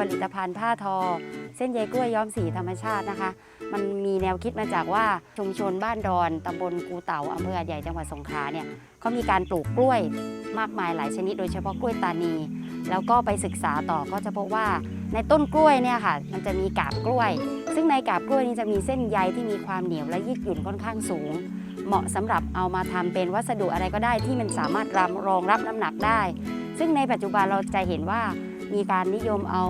ผลิตภัณฑ์ผ้าทอ เส้นใยกล้วยย้อมสีธรรมชาตินะคะ มันมีแนวคิดมาจากว่าชุมชนบ้านดอนตำบลกูเต่าอำเภอใหญ่จังหวัดสงขลาเนี่ยเขามีการปลูกกล้วยมากมายหลายชนิด โดยเฉพาะกล้วยตานี แล้วก็ไปศึกษาต่อก็จะพบว่าในต้นกล้วยเนี่ยค่ะ มันจะมีกาบกล้วย ซึ่งในกาบกล้วยนี้จะมีเส้นใยที่มีความเหนียวและยืดหยุ่นค่อนข้างสูง เหมาะสำหรับเอามาทำเป็นวัสดุอะไรก็ได้ที่มันสามารถรำรองรับน้ำหนักได้ ซึ่งในปัจจุบันเราจะเห็นว่า มีการนิยมเอา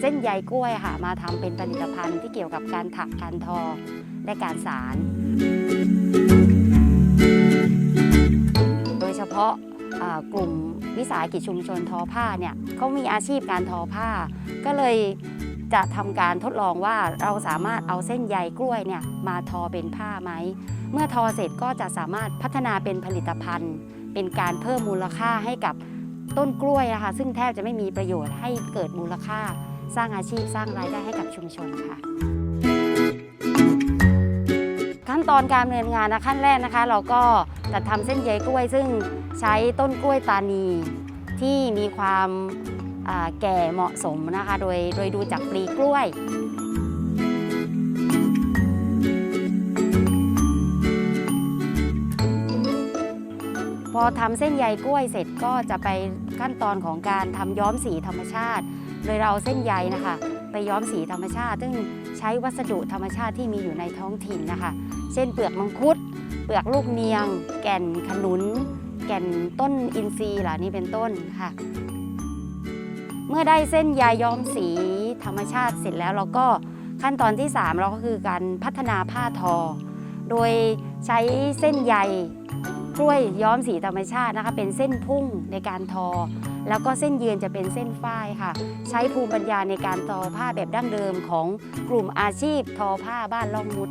เส้นใยกล้วยค่ะมาทำเป็นผลิตภัณฑ์ที่เกี่ยวกับการถักการทอและการสาร โดยเฉพาะกลุ่มวิสาหกิจชุมชนทอผ้าเนี่ยเขามีอาชีพการทอผ้า ก็เลยจะทำการทดลองว่าเราสามารถเอาเส้นใยกล้วยเนี่ยมาทอเป็นผ้าไหม เมื่อทอเสร็จก็จะสามารถพัฒนาเป็นผลิตภัณฑ์ เป็นการเพิ่มมูลค่าให้กับ ต้นกล้วยนะคะซึ่งแทบจะไม่มีประโยชน์ให้เกิดมูลค่า สร้างอาชีพสร้างรายได้ให้กับชุมชนค่ะ ขั้นตอนการดำเนินงานนะขั้นแรกนะคะ เราก็จะทำเส้นใยกล้วย ซึ่งใช้ต้นกล้วยตานีที่มีความแก่เหมาะสมนะคะ โดยโดยดูจากปลีกล้วย พอทำเส้นใยกล้วยเสร็จก็จะไปขั้นตอนของการทำย้อมสีธรรมชาติ โดยเราเอาเส้นใยนะคะ ไปย้อมสีธรรมชาติ ซึ่งใช้วัสดุธรรมชาติที่มีอยู่ในท้องถิ่นนะคะ เช่นเปลือกมังคุด เปลือกลูกเนียง แก่นขนุน แก่นต้นอินทรีย์เหล่านี้เป็นต้นค่ะ เมื่อได้เส้นใยย้อมสีธรรมชาติเสร็จแล้วเราก็ขั้นตอนที่ 3 เราก็คือการพัฒนาผ้าทอ โดยใช้เส้นใย กล้วยย้อมสีธรรมชาตินะคะ เป็นเส้นพุ่งในการทอ แล้วก็เส้นยืนจะเป็นเส้นฝ้ายค่ะ ใช้ภูมิปัญญาในการทอผ้าแบบดั้งเดิมของกลุ่มอาชีพทอผ้าบ้านล่องมุด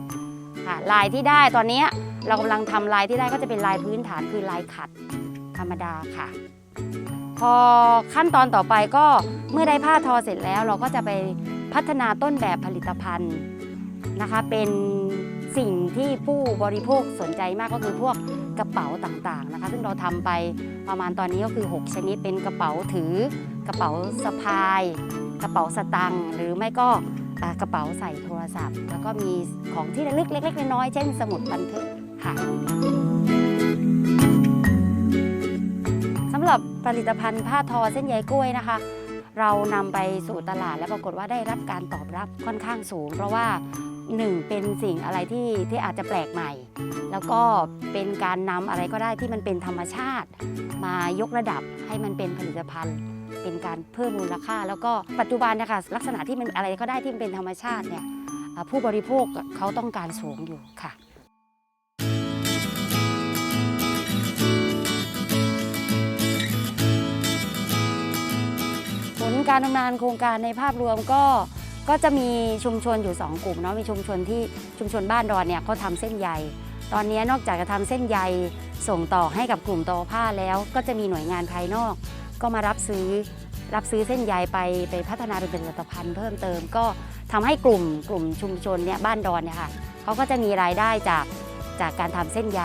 ค่ะลายที่ได้ตอนนี้เรากำลังทำลายที่ได้ก็จะเป็นลายพื้นฐานคือลายขัดธรรมดาค่ะ พอขั้นตอนต่อไปก็เมื่อได้ผ้าทอเสร็จแล้ว เราก็จะไปพัฒนาต้นแบบผลิตภัณฑ์นะคะ เป็นสิ่ง ผู้บริโภคสนใจมากก็คือพวกกระเป๋าต่างๆนะคะ ซึ่งเราทำไปประมาณตอนนี้ก็คือ 6 ชนิดเป็นกระเป๋าถือกระเป๋าสะพาย กระเป๋าสตังค์หรือไม่ก็กระเป๋าใส่โทรศัพท์ แล้วก็มีของที่ระลึกเล็ก ๆ น้อยๆเช่น สมุดบันทึกค่ะสำหรับผลิตภัณฑ์ผ้าทอเส้นใยกล้วยนะคะ เรานำไปสู่ตลาดและปรากฏว่าได้รับการตอบรับค่อนข้างสูง เพราะว่า หนึ่งเป็นสิ่งอะไรที่ที่อาจจะแปลกใหม่ แล้วก็เป็นการนำอะไรก็ได้ที่มันเป็นธรรมชาติ มายกระดับให้มันเป็นผลิตภัณฑ์ เป็นการเพิ่มมูลค่า แล้วก็ปัจจุบันนะคะลักษณะที่มันอะไรก็ได้ที่มันเป็นธรรมชาติเนี่ยผู้บริโภคเขาต้องการสูงอยู่ค่ะผลการดำเนินโครงการในภาพรวมก็ ก็จะมีชุมชนอยู่ 2 กลุ่มเนาะมีชุมชนที่ชุมชนบ้านดอนเนี่ยเขาทำเส้นใย ตอนนี้นอกจากจะทำเส้นใยส่งต่อให้กับกลุ่มตอผ้าแล้ว ก็จะมีหน่วยงานภายนอก ก็มารับซื้อรับซื้อเส้นใยไปไปพัฒนาเป็นผลิตภัณฑ์เพิ่มเติม ก็ทำให้กลุ่มกลุ่มชุมชนเนี่ยบ้านดอนเนี่ยค่ะเขาก็จะมีรายได้จากจากการทำเส้นใย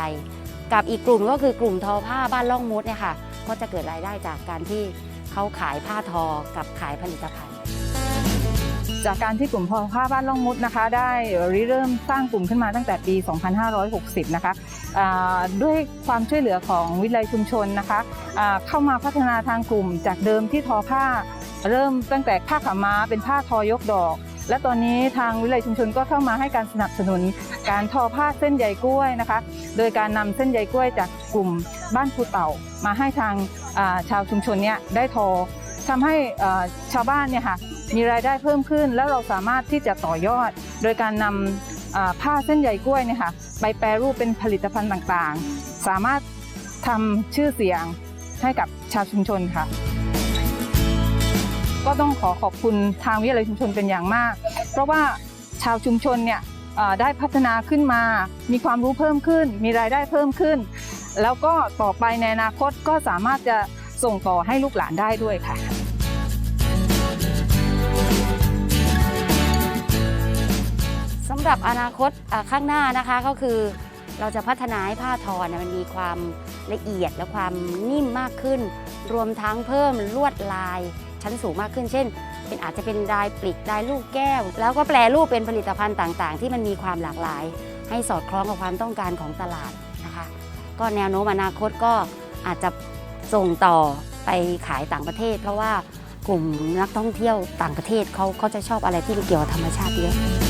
กับอีกกลุ่มก็คือกลุ่มทอผ้าบ้านล่องมุดเนี่ยค่ะก็จะเกิดรายได้จากการที่เขาขายผ้าทอกับขายผลิตภัณฑ์ จากการที่กลุ่มพอผ้าบ้านล่องมุดนะคะ ได้ริเริ่มสร้างกลุ่มขึ้นมาตั้งแต่ปี 2560 นะคะด้วยความช่วยเหลือของวิทยาลัยชุมชนนะคะเข้ามาพัฒนาทางกลุ่มจากเดิมที่ทอผ้า เริ่มตั้งแต่ผ้าขาม้าเป็นผ้าทอยกดอก และตอนนี้ทางวิทยาลัยชุมชนก็เข้ามาให้การสนับสนุน การทอผ้าเส้นใยกล้วยนะคะ โดยการนำเส้นใยกล้วยจากกลุ่มบ้านภูเต่า มาให้ทางชาวชุมชนเนี่ยได้ทอทำให้ชาวบ้านเนี่ยค่ะ มีรายได้เพิ่มขึ้น แล้วเราสามารถที่จะต่อยอด โดยการนำผ้าเส้นใยกล้วยเนี่ยค่ะไปแปรรูปเป็นผลิตภัณฑ์ต่างๆ สามารถทำชื่อเสียงให้กับชาวชุมชนค่ะ ก็ต้องขอขอบคุณทางวิทยาลัยชุมชนเป็นอย่างมาก เพราะว่าชาวชุมชนเนี่ยได้พัฒนาขึ้นมา มีความรู้เพิ่มขึ้น มีรายได้เพิ่มขึ้น แล้วก็ต่อไปในอนาคตก็สามารถจะส่งต่อให้ลูกหลานได้ด้วยค่ะ สำหรับอนาคตข้างหน้านะคะก็คือเราจะพัฒนาให้ผ้าทอเนี่ยมันมีความละเอียดและความนิ่มมากขึ้น รวมทั้งเพิ่มลวดลายชั้นสูงมากขึ้น เช่น เป็นอาจจะเป็นลายปลิกลายลูกแก้ว แล้วก็แปลรูปเป็นผลิตภัณฑ์ต่างๆ ที่มันมีความหลากหลาย ให้สอดคล้องกับความต้องการของตลาดนะคะ ก็แนวโน้มอนาคตก็อาจจะส่งต่อไปขายต่างประเทศ เพราะว่ากลุ่มนักท่องเที่ยวต่างประเทศเขาเขาจะชอบอะไรที่เกี่ยวกับธรรมชาติเยอะ